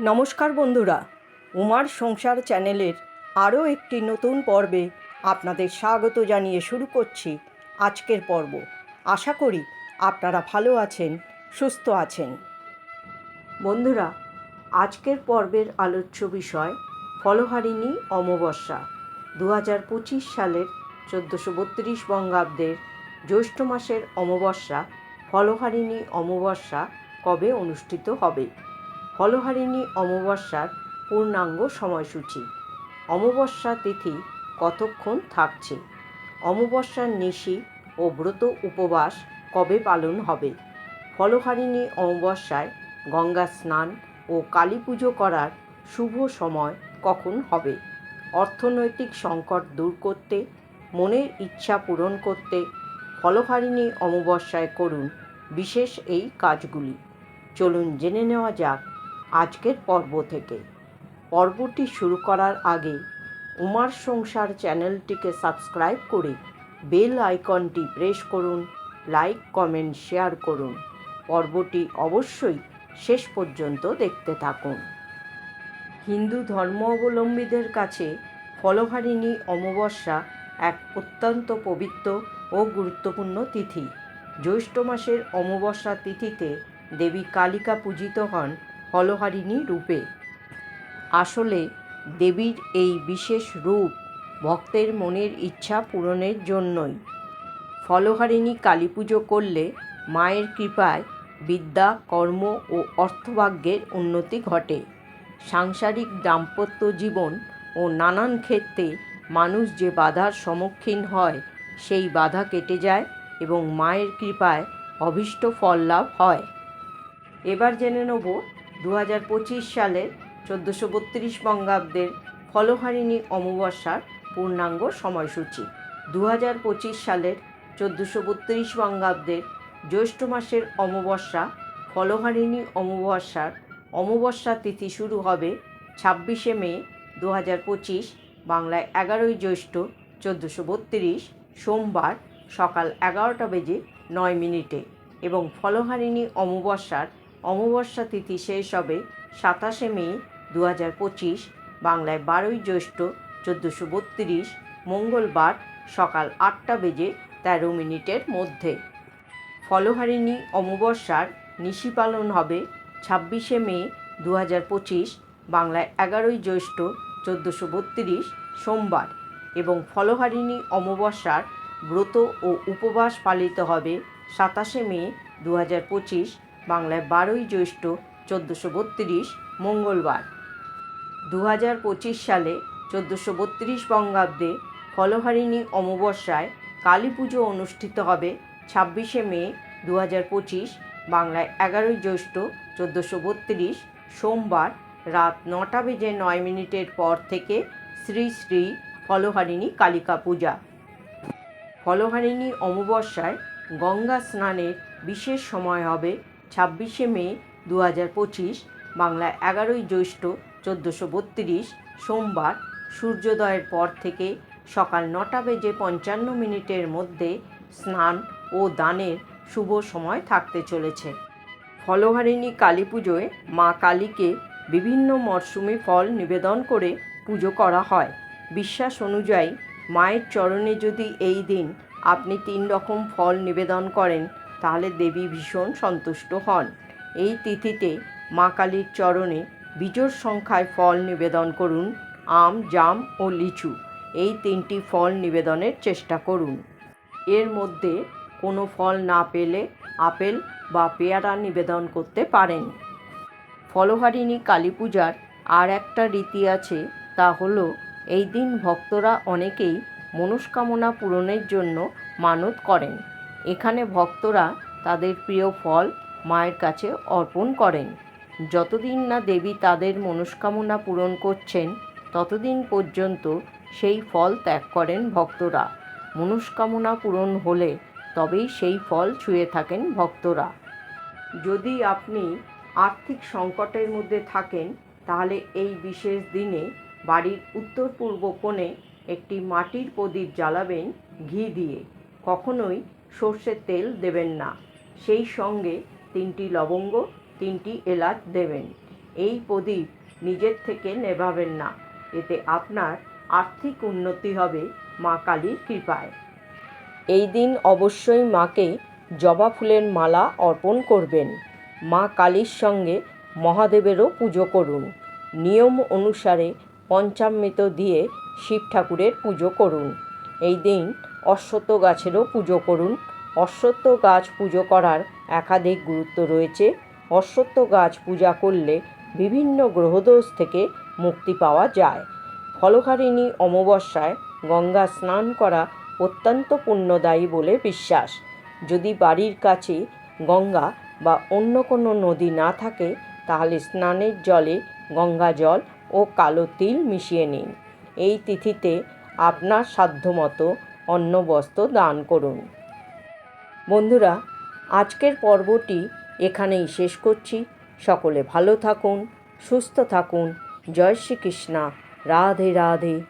নমস্কার বন্ধুরা, উমার সংসার চ্যানেলের আরও একটি নতুন পর্বে আপনাদের স্বাগত জানিয়ে শুরু করছি আজকের পর্ব। আশা করি আপনারা ভালো আছেন, সুস্থ আছেন। বন্ধুরা, আজকের পর্বের আলোচ্য বিষয় ফলহারিণী অমাবস্যা দু হাজার পঁচিশ সালের চোদ্দোশো বত্রিশ বঙ্গাব্দের জ্যৈষ্ঠ মাসের অমাবস্যা, ফলহারিণী অমাবস্যা কবে অনুষ্ঠিত হবে? ফলহারিণী অমাবস্যার পূর্ণাঙ্গ সময়সূচি। অমাবস্যা তিথি কতক্ষণ থাকছে? অমাবস্যার নিশি ও ব্রত উপবাস কবে পালন হবে? ফলহারিণী অমাবস্যায় গঙ্গা স্নান ও কালী পুজো করার শুভ সময় কখন হবে? অর্থনৈতিক সংকট দূর করতে, মনের ইচ্ছা পূরণ করতে ফলহারিণী অমাবস্যায় করুন বিশেষ এই কাজগুলি। চলুন জেনে নেওয়া যাক আজকের পর্ব থেকে। পর্বটি শুরু করার আগে উমার সংসার চ্যানেলটিকে সাবস্ক্রাইব করে বেল আইকনটি প্রেস করুন, লাইক, কমেন্ট, শেয়ার করুন। পর্বটি অবশ্যই শেষ পর্যন্ত দেখতে থাকুন। হিন্দু ধর্মাবলম্বীদের কাছে ফলহারিণী অমাবস্যা এক অত্যন্ত পবিত্র ও গুরুত্বপূর্ণ তিথি। জ্যৈষ্ঠ মাসের অমাবস্যা তিথিতে দেবী কালিকা পূজিত হন ফলহারিণী রূপে। আসলে দেবীর এই বিশেষ রূপ ভক্তের মনের ইচ্ছা পূরণের জন্যই। ফলহারিণী কালী পুজো করলে মায়ের কৃপায় বিদ্যা, কর্ম ও অর্থভাগ্যের উন্নতি ঘটে। সাংসারিক দাম্পত্য জীবন ও নানান ক্ষেত্রে মানুষ যে বাধার সম্মুখীন হয়, সেই বাধা কেটে যায় এবং মায়ের কৃপায় অভীষ্ট ফল লাভ হয়। এবার জেনে নেব দু হাজার পঁচিশ সালের চোদ্দোশো বত্রিশ বঙ্গাব্দের ফলহারিণী অমাবস্যার পূর্ণাঙ্গ সময়সূচি। দু হাজার পঁচিশ সালের চোদ্দোশো বত্রিশ বঙ্গাব্দের জ্যৈষ্ঠ মাসের অমাবস্যা, ফলহারিণী অমাবস্যার অমাবস্যা তিথি শুরু হবে ছাব্বিশে মে দু হাজার পঁচিশ, বাংলায় এগারোই জ্যৈষ্ঠ চোদ্দোশো বত্রিশ, সোমবার সকাল এগারোটা বেজে নয় মিনিটে এবং ফলহারিণী অমাবস্যার অমাবস্যা তিথি শেষ হবে সাতাশে মে দু হাজার পঁচিশ, বাংলায় বারোই জ্যৈষ্ঠ চোদ্দোশো বত্রিশ, মঙ্গলবার সকাল আটটা বেজে তেরো মিনিটের মধ্যে। ফলহারিণী অমাবস্যার নিশি পালন হবে ছাব্বিশে মে দু হাজার পঁচিশ, বাংলায় এগারোই জ্যৈষ্ঠ চোদ্দোশো বত্রিশ, সোমবার। এবং ফলহারিণী অমাবস্যার ব্রত ও উপবাস পালিত হবে সাতাশে মে দু হাজার পঁচিশ বাংলায় বারোই জ্যৈষ্ঠ চোদ্দোশো বত্রিশ মঙ্গলবার। দু হাজার পঁচিশ সালে চোদ্দোশো বত্রিশ বঙ্গাব্দে ফলহারিণী অমাবস্যায় কালী পুজো অনুষ্ঠিত হবে ছাব্বিশে মে দু হাজার পঁচিশ, বাংলায় এগারোই জ্যৈষ্ঠ চোদ্দোশো বত্রিশ, সোমবার রাত নটা বেজে নয় মিনিটের পর থেকে শ্রী শ্রী ফলহারিণী কালিকা পূজা। ফলহারিণী অমাবস্যায় গঙ্গা স্নানের বিশেষ সময় হবে ছাব্বিশে মে দু হাজার পঁচিশ বাংলা এগারোই জ্যৈষ্ঠ চোদ্দোশো বত্রিশ, সোমবার সূর্যোদয়ের পর থেকে সকাল নটা বেজে পঞ্চান্ন মিনিটের মধ্যে স্নান ও দানের শুভ সময় থাকতে চলেছে। ফলহারিণী কালী পুজোয় মা কালীকে বিভিন্ন মরশুমে ফল নিবেদন করে পুজো করা হয়। বিশ্বাস অনুযায়ী, মায়ের চরণে যদি এই দিন আপনি তিন রকম ফল নিবেদন করেন তাহলে দেবী ভীষণ সন্তুষ্ট হন। এই তিথিতে মা কালীর চরণে বিজোড় সংখ্যায় ফল নিবেদন করুন, আম, জাম ও লিচু। এই তিনটি ফল নিবেদনের চেষ্টা করুন। এর মধ্যে কোনো ফল না পেলে আপেল বা পেয়ারা নিবেদন করতে পারেন। ফলহারিণী কালী পূজার আর একটা রীতি আছে, তা হলো এই দিন ভক্তরা অনেকেই মনস্কামনা পূরণের জন্য মানত করেন। এখানে ভক্তরা তাদের প্রিয় ফল মায়ের কাছে অর্পণ করেন। যতদিন না দেবী তাদের মনস্কামনা পূরণ করছেন, ততদিন পর্যন্ত সেই ফল ত্যাগ করেন ভক্তরা। মনস্কামনা পূরণ হলে তবেই সেই ফল ছুঁয়ে থাকেন ভক্তরা। যদি আপনি আর্থিক সংকটের মধ্যে থাকেন, তাহলে এই বিশেষ দিনে বাড়ির উত্তর পূর্ব কোণে একটি মাটির প্রদীপ জ্বালাবেন ঘি দিয়ে। কখনোই সর্ষের তেল দেবেন না। সেই সঙ্গে তিনটি লবঙ্গ, তিনটি এলাচ দেবেন। এই প্রদীপ নিজের থেকে নেভাবেন না। এতে আপনার আর্থিক উন্নতি হবে মা কালীর কৃপায়। এই দিন অবশ্যই মাকে জবা ফুলের মালা অর্পণ করবেন। মা কালীর সঙ্গে মহাদেবেরও পুজো করুন। নিয়ম অনুসারে পঞ্চামৃত দিয়ে শিব ঠাকুরের পুজো করুন। এই দিন অশ্বত্থ গাছেরও পুজো করুন। অশ্বত্থ গাছ পুজো করার একাধিক গুরুত্ব রয়েছে। অশ্বত্থ গাছ পূজা করলে বিভিন্ন গ্রহদোষ থেকে মুক্তি পাওয়া যায়। ফলহারিণী অমাবস্যায় গঙ্গা স্নান করা অত্যন্ত পুণ্যদায়ী বলে বিশ্বাস। যদি বাড়ির কাছে গঙ্গা বা অন্য কোনো নদী না থাকে, তাহলে স্নানের জলে গঙ্গা জল ও কালো তিল মিশিয়ে নিন। এই তিথিতে আপনার সাধ্যমতো অন্ন বস্ত্র দান করুন। বন্ধুরা, আজকের পর্বটি এখানেই শেষ করছি। সকলে ভালো থাকুন, সুস্থ থাকুন। জয় শ্রীকৃষ্ণা। রাধে রাধে।